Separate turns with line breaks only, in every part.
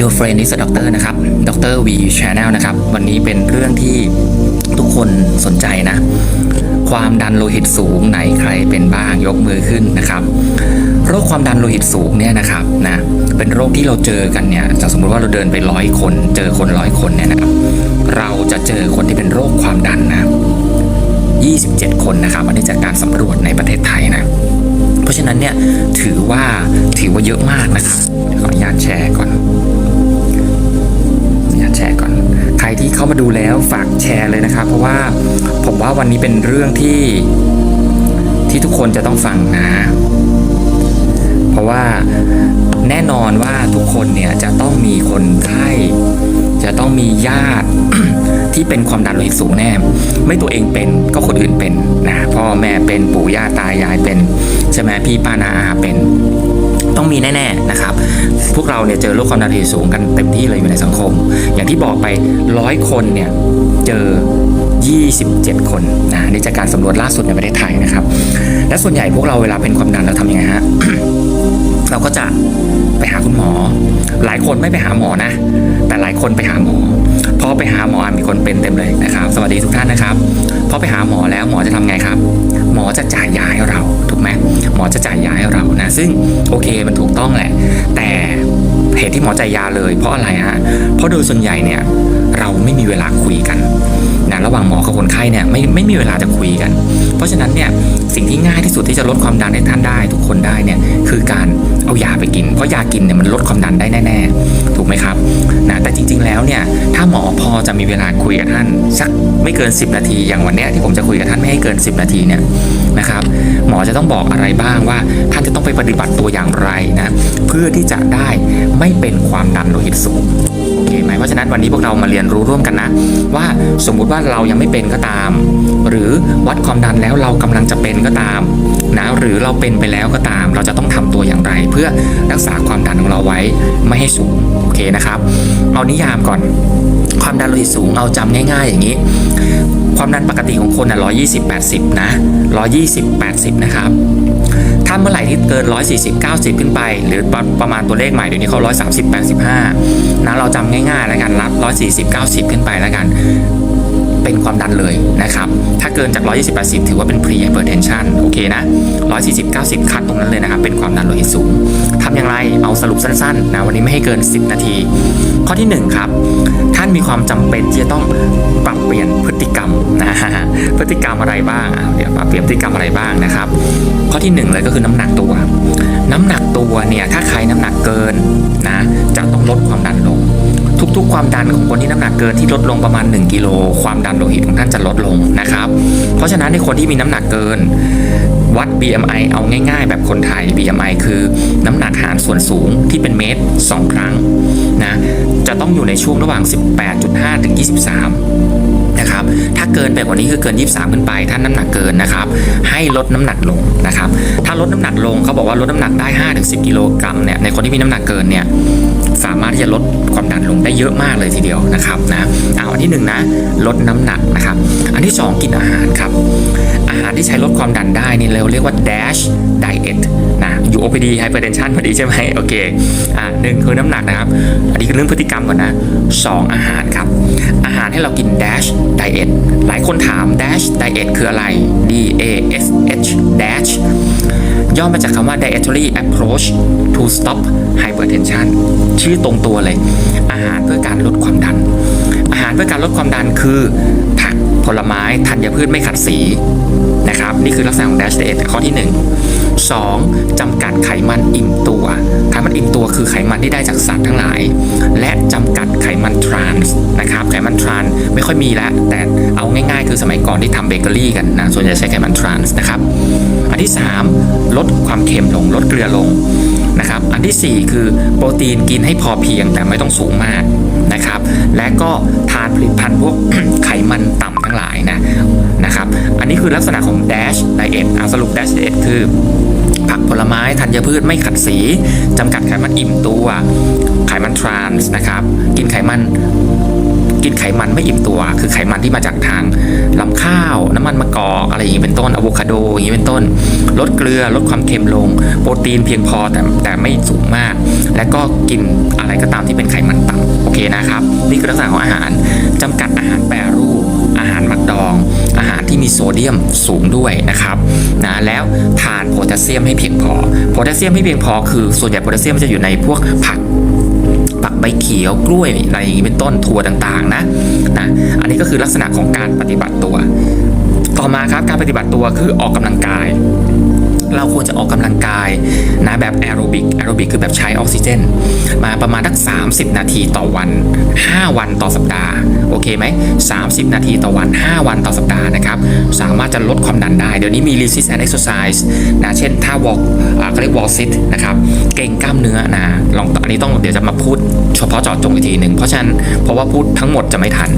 Your friend is a doctor นะครับดร V Channel นะครับ วันนี้เป็นเรื่องที่ทุกคนสนใจนะ ความดันโลหิตสูงไหนใครเป็นบ้างยกมือขึ้นนะครับ โรคความดันโลหิตสูงเนี่ยนะครับนะ เป็นโรคที่เราเจอกันเนี่ยจากสมมติว่าเราเดินไปร้อยคน เจอคนร้อยคนเนี่ยนะครับ เราจะเจอคนที่เป็นโรคความดันนะ 27 คนนะครับ อันนี้จากการสำรวจในประเทศไทยนะ เพราะฉะนั้นเนี่ยถือว่าถือว่าเยอะมากนะครับขออนุญาตแชร์ก่อน ญาตแชร์ก่อน ใครที่เข้ามาดูแล้วฝากแชร์เลยนะครับ เพราะว่าผมว่าวันนี้เป็นเรื่องที่ที่ทุกคนจะต้องฟังนะ เพราะว่าแน่นอนว่าทุกคนเนี่ยจะต้องมีคนไข้จะต้องมีญาติที่เป็นความดันโลหิตสูงแน่ ไม่ตัวเองเป็นก็คนอื่นเป็นนะพ่อแม่เป็นปู่ย่าตายายเป็นใช่ไหมพี่ป้านาอาเป็น ต้องมีแน่ๆนะครับ พวกเราเนี่ยเจอโรคความดันโลหิตสูงกันเต็มที่เลยอยู่ในสังคม อย่างที่บอกไปร้อยคนเนี่ยเจอ 27 คนนะนี่จากการสำรวจล่าสุดในประเทศไทยนะครับ และส่วนใหญ่พวกเราเวลาเป็นความดันเราทำยังไงฮะเราก็จะไปหาคุณหมอ หลายคนไม่ไปหาหมอนะ แต่หลายคนไปหาหมอพอไปหาหมอมีคนเป็นเต็มเลยนะครับ สวัสดีทุกท่านนะครับพอไปหาหมอแล้วหมอจะทำไงครับ หมอจะจ่ายยาให้เราถูก หมอจะจ่ายยาให้เรานะซึ่งโอเคมันถูกต้องแหละ แต่เหตุที่หมอจ่ายยาเลยเพราะอะไรฮะเพราะโดยส่วนใหญ่เนี่ยเราไม่มีเวลาคุยกัน ระหว่างหมอกับคนไข้เนี่ยไม่ไม่มีเวลาจะคุยกัน เพราะฉะนั้นเนี่ยสิ่งที่ง่ายที่สุดที่จะลดความดันให้ท่านได้ ทุกคนได้เนี่ยคือการเอายาไปกิน เพราะยากินเนี่ยมันลดความดันได้แน่ๆถูกไหมครับนะแต่จริง ๆแล้วเนี่ยถ้าหมอพอจะมีเวลาคุยกับท่านสักไม่เกิน 10 นาที อย่างวันเนี้ยที่ผมจะคุยกับท่านไม่ให้เกิน 10 นาทีเนี่ยนะครับหมอจะต้องบอกอะไรบ้างว่าท่านจะต้องไปปฏิบัติตัวอย่างไรนะเพื่อที่จะได้ไม่เป็นความดันโลหิตสูง เคไหมเพราะฉะนั้นวันนี้พวกเรามาเรียนรู้ร่วมกันนะ ว่าสมมุติว่าเรายังไม่เป็นก็ตาม หรือวัดความดันแล้วเรากำลังจะเป็นก็ตามนะหรือเราเป็นไปแล้วก็ตาม เราจะต้องทำตัวอย่างไร เพื่อรักษาความดันของเราไว้ไม่ให้สูงโอเคนะครับเอานิยามก่อนความดันโลหิตสูงเอาจำง่าย ๆ อย่างนี้ ความดันปกติของคนอะ120 80 นะ 120 80 นะครับ ถ้าเมื่อไหร่ที่เกิน 140 90 ขึ้นไป หรือประประมาณตัวเลขใหม่เดี๋ยวนี้เขา 130 85นะเราจำง่ายๆแล้วกันรับ 140 90 ขึ้นไปแล้วกัน เป็นความดันเลยนะครับ ถ้าเกินจาก 120 80 ถือว่าเป็น pre hypertension โอเคนะ 140 90 คัดตรงนั้นเลยนะครับ เป็นความดันโลหิตสูง ทำอย่างไร เอาสรุปสั้นๆ นะ วันนี้ไม่ให้เกิน 10 นาที ข้อที่ 1 ครับ ท่านมีความจำเป็นที่จะต้องปรับเปลี่ยนพฤติกรรมนะฮะพฤติกรรมอะไรบ้าง เดี๋ยวปรับเปลี่ยนพฤติกรรมอะไรบ้างนะครับ ข้อที่ 1 เลยก็คือน้ำหนักตัว น้ำหนักตัวเนี่ย ถ้าใครน้ำหนักเกินนะ จะต้องลดความดันลง ทุกๆ ความดันของคนที่น้ำหนักเกินที่ลดลงประมาณ 1กิโลความดันโลหิตของท่านจะลดลงนะครับ เพราะฉะนั้นในคนที่มีน้ำหนักเกิน วัด BMI เอาง่าย ๆ แบบคนไทย BMI คือน้ำหนักหารส่วนสูงที่เป็นเมตร 2 ครั้งนะจะต้องอยู่ในช่วงระหว่าง 18.5 ถึง 23 นะครับ ถ้าเกินไปกว่านี้คือเกิน 23 ขึ้นไป ถ้าน้ำหนักเกินนะครับ ให้ลดน้ำหนักลงนะครับ ถ้าลดน้ำหนักลงเขาบอกว่าลดน้ำหนักได้ 5-10 กิโลกรัมเนี่ย ในคนที่มีน้ำหนักเกินเนี่ย สามารถที่จะลดความดันลงได้เยอะมากเลยทีเดียวนะครับนะเอาอันที่หนึ่งนะ ลดน้ำหนักนะครับ อันที่สองกินอาหารครับ อาหารที่ใช้ลดความดันได้นี่เราเรียกว่า dash diet นะอยู่ OPD hypertension พอดีใช่ไหมโอเค อ่าหนึ่งคือน้ำหนักนะครับ อันนี้คือเรื่องพฤติกรรมก่อนนะสองอาหารครับ อาหารให้เรากิน dash ไดเอทหลายคนถาม dash diet คืออะไร D A S H dash ย่อมาจากคำว่า dietary approach to stop hypertension ชื่อตรงตัวเลย อาหารเพื่อการลดความดัน อาหารเพื่อการลดความดันคือ ผลไม้ธัญพืชไม่ขัดสีนะครับนี่คือลักษณะของ dash diet ข้อที่ 1 2. จำกัดไขมันอิ่มตัว ไขมันอิ่มตัวคือไขมันที่ได้จากสัตว์ทั้งหลาย และจำกัดไขมันทรานส์นะครับไขมันทรานส์ไม่ค่อยมีแล้ว แต่เอาง่ายๆ คือสมัยก่อนที่ทำเบเกอรี่กันนะส่วนใหญ่ใช้ไขมันทรานส์นะครับอันที่ 3 ลดความเค็มลงลดเกลือลงนะครับอันทีสี่4 คือโปรตีนกินให้พอเพียงแต่ไม่ต้องสูงมากนะครับและก็ทานผลิตภัณฑ์พวกไขมันต่ำ ทั้งหลายนะนะครับ อันนี้คือลักษณะของ dash diet เอาสรุป dash diet คือผักผลไม้ธัญพืชไม่ขัดสี จำกัดไขมันอิ่มตัว ไขมันทรานส์นะครับ กินไขมันกินไขมันไม่อิ่มตัว คือไขมันที่มาจากทางลำข้าว น้ำมันมะกอกอะไรอย่างนี้เป็นต้นอะโวคาโดอย่างนี้เป็นต้น ลดเกลือลดความเค็มลง โปรตีนเพียงพอแต่แต่ไม่สูงมาก และก็กินอะไรก็ตามที่เป็นไขมันต่ำโอเคนะครับ นี่คือลักษณะของอาหารจำกัดอาหารแปรรูป ดอง อาหารที่มีโซเดียมสูงด้วยนะครับนะแล้วทานโพแทสเซียมให้เพียงพอโพแทสเซียมให้เพียงพอคือส่วนใหญ่โพแทสเซียมมันจะอยู่ในพวกผักผักใบเขียวกล้วยอะไรอย่างนี้เป็นต้นถั่วต่างๆนะนะอันนี้ก็คือลักษณะของการปฏิบัติตัว ต่อมาครับการปฏิบัติตัวคือออกกำลังกาย เราควรจะออกกำลังกายนะแบบแอโรบิกแอโรบิกคือแบบใช้ออกซิเจน มาประมาณทัก30 นาทีต่อวัน 5 วันต่อสัปดาห์ เคไหม30 นาทีต่อวัน 5 วันต่อสัปดาห์นะครับ สามารถจะลดความดันได้ เดี๋ยวนี้มี resistance exercise นะเช่นท่า walk อ่าเขาเรียก wall sit นะครับ เก่งกล้ามเนื้อนะลองอันนี้ต้องเดี๋ยวจะมาพูดเฉพาะจาะจงอีกทีหนึ่งเพราะฉะนั้นเพราะว่าพูดทั้งหมดจะไม่ทัน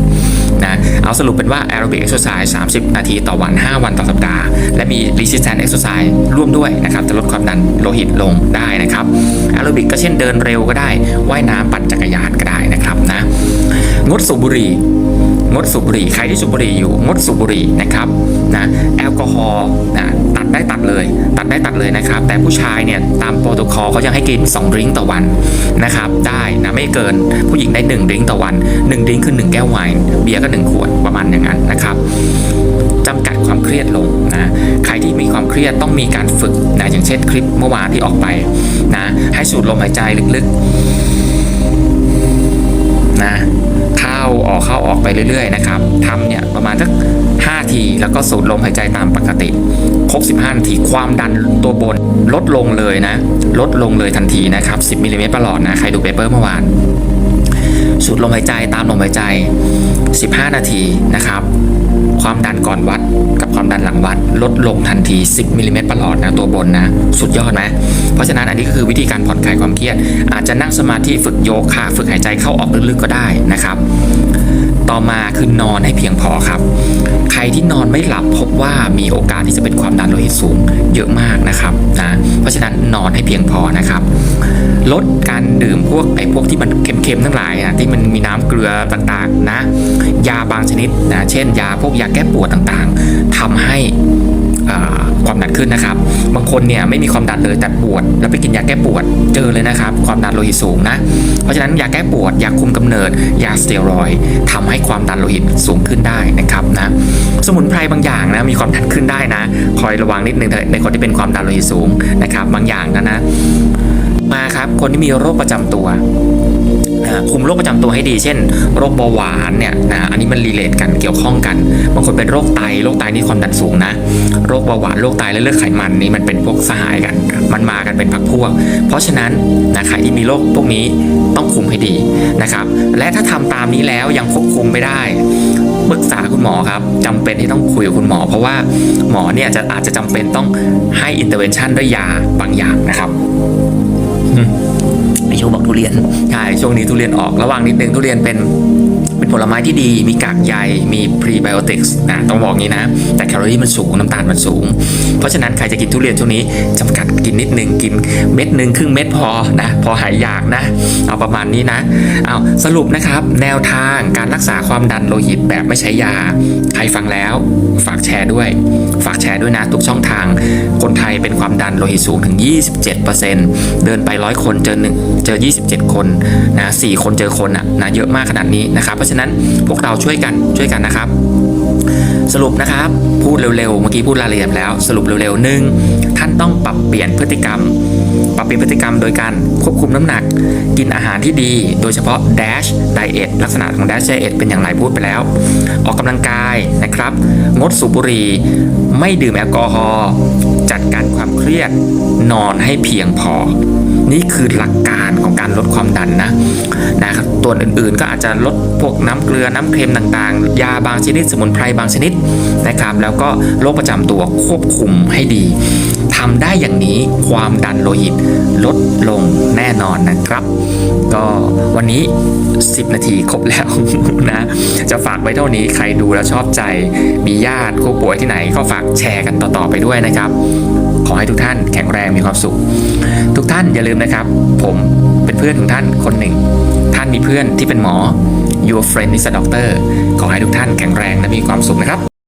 นะเอาสรุปเป็นว่า aerobic exercise 30 นาทีต่อวัน 5 วันต่อสัปดาห์ และมี resistance exercise ร่วมด้วยนะครับ จะลดความดันโลหิตลงได้นะครับ aerobic ก็เช่นเดินเร็วก็ได้ ว่ายน้ำปั่นจักรยานก็ได้ งดสูบบุหรี่ งดสูบบุหรี่ ใครที่สูบบุหรี่อยู่ งดสูบบุหรี่นะครับนะแอลกอฮอล์นะตัดได้ตัดเลย ตัดได้ตัดเลยนะครับ แต่ผู้ชายเนี่ยตามโปรโตคอลเขายังให้กิน2ดริงก์ต่อวันนะครับ ได้นะไม่เกินผู้หญิงได้1ดริงก์ต่อวัน1ดริงก์คือ 1 แก้วไวน์เบียร์ก็ 1 ขวดประมาณอย่างนั้นนะครับจำกัดความเครียดลงนะใครที่มีความเครียดต้องมีการฝึกนะอย่างเช่นคลิปเมื่อวานที่ออกไปนะให้สูดลมหายใจลึกๆ นะเข้าออกเข้าออกไปเรื่อยๆนะครับทำเนี่ยประมาณสัก5ทีแล้วก็สูดลมหายใจตามปกติ ครบ 15 นาทีความดันตัวบนลดลงเลยนะ ลดลงเลยทันทีนะครับ 10มิลลิเมตรประหลอดนะ ใครดูเปเปอร์เมื่อวาน สูดลมหายใจตามลมหายใจ 15 นาทีนะครับ ความดันก่อนวัดกับความดันหลังวัดลดลงทันที 10มิลลิเมตรประหลอดนะตัวบนนะ สุดยอดไหมเพราะฉะนั้นอันนี้ก็คือวิธีการผ่อนคลายความเครียด อาจจะนั่งสมาธิฝึกโยคะฝึกหายใจเข้าออกลึกๆก็ได้นะครับ ต่อมาคือนอนให้เพียงพอครับ ที่นอนไม่หลับพบว่ามีโอกาสที่จะเป็นความดันโลหิตสูงเยอะมากนะครับนะเพราะฉะนั้นนอนให้เพียงพอนะครับ ลดการดื่มพวกไอ้พวกที่มันเค็มๆทั้งหลายนะที่มันมีน้ำเกลือต่างๆนะ ยาบางชนิดนะเช่น ยาพวกยาแก้ปวดต่างๆทำให้ ความดันขึ้นนะครับ บางคนเนี่ยไม่มีความดันเลยแต่ปวด แล้วไปกินยาแก้ปวดเจอเลยนะครับ ความดันโลหิตสูงนะ เพราะฉะนั้นยาแก้ปวดยาคุมกำเนิดยาสเตียรอยด์ทำให้ความดันโลหิตสูงขึ้นได้นะครับนะสมุนไพรบางอย่างนะมีความดันขึ้นได้นะคอยระวังนิดนึงในคนที่เป็นความดันโลหิตสูงนะครับ บางอย่างนะนะมาครับคนที่มีโรคประจำตัว นะคุมโรคประจำตัวให้ดี เช่น โรคเบาหวานเนี่ยนะอันนี้มันรีเลทกันเกี่ยวข้องกัน บางคนเป็นโรคไต โรคไตนี่ความดันสูงนะ โรคเบาหวาน โรคไตและเลือดไขมันนี่มันเป็นพวกสหายกัน มันมากันเป็นพักพวก เพราะฉะนั้นนะใครที่มีโรคพวกนี้ต้องคุมให้ดีนะครับ และถ้าทำตามนี้แล้วยังควบคุมไม่ได้ปรึกษาคุณหมอครับจำเป็นที่ต้องคุยกับคุณหมอ เพราะว่าหมอเนี่ยจะอาจจะจำเป็นต้องให้อินเตอร์เวนชั่นด้วยยาบางอย่างนะครับ บอกทุเรียนใช่ช่วงนี้ทุเรียนออกระวังนิดนึงทุเรียนเป็นเป็น ผลไม้ที่ดี มีกากใย มีพรีไบโอติกส์นะต้องบอกงี้นะ แต่แคลอรี่มันสูงน้ำตาลมันสูง เพราะฉะนั้นใครจะกินทุเรียนช่วงนี้จำกัดกินนิดนึงกินเม็ดหนึ่งครึ่งเม็ดพอนะพอหายอยากนะ เอาประมาณนี้นะเอาสรุปนะครับ แนวทางการรักษาความดันโลหิตแบบไม่ใช้ยา ใครฟังแล้ว ฝากแชร์ด้วย ฝากแชร์ด้วยนะ ทุกช่องทางคนไทยเป็นความดันโลหิตสูงถึง 27%เดินไปร้อยคนเจอหนึ่งเจอ 27 คนนะสี่คนเจอคนอะนะเยอะมากขนาดนี้นะครับเพราะฉะนั้นพวกเราช่วยกันช่วยกันนะครับ สรุปนะครับพูดเร็วๆ เมื่อกี้พูดรายละเอียดแล้ว สรุปเร็วๆหนึ่งท่านต้องปรับเปลี่ยนพฤติกรรม ปรับเปลี่ยนพฤติกรรมโดยการควบคุมน้ำหนัก กินอาหารที่ดี โดยเฉพาะ dash diet ลักษณะของ dash diet เป็นอย่างไรพูดไปแล้ว ออกกำลังกายนะครับ งดสูบบุหรี่ ไม่ดื่มแอลกอฮอล์ จัดการความเครียดนอนให้เพียงพอ นี่คือหลักการของการลดความดันนะนะครับตัวอื่นๆก็อาจจะลดพวกน้ำเกลือน้ำเค็มต่างๆ ยาบางชนิดสมุนไพรบางชนิดนะครับ แล้วก็โรคประจำตัวควบคุมให้ดีทำได้อย่างนี้ความดันโลหิตลดลงแน่นอนนะครับ ก็วันนี้ 10 นาทีครบแล้วนะ จะฝากไว้เท่านี้ใครดูแล้วชอบใจ มีญาติผู้ป่วยที่ไหนก็ฝากแชร์กันต่อๆไปด้วยนะครับ ขอให้ทุกท่านแข็งแรงมีความสุข ทุกท่านอย่าลืมนะครับ ผมเป็นเพื่อนของท่านคนหนึ่ง ท่านมีเพื่อนที่เป็นหมอ your friend is a doctor ขอให้ทุกท่านแข็งแรงและมีความสุขนะครับ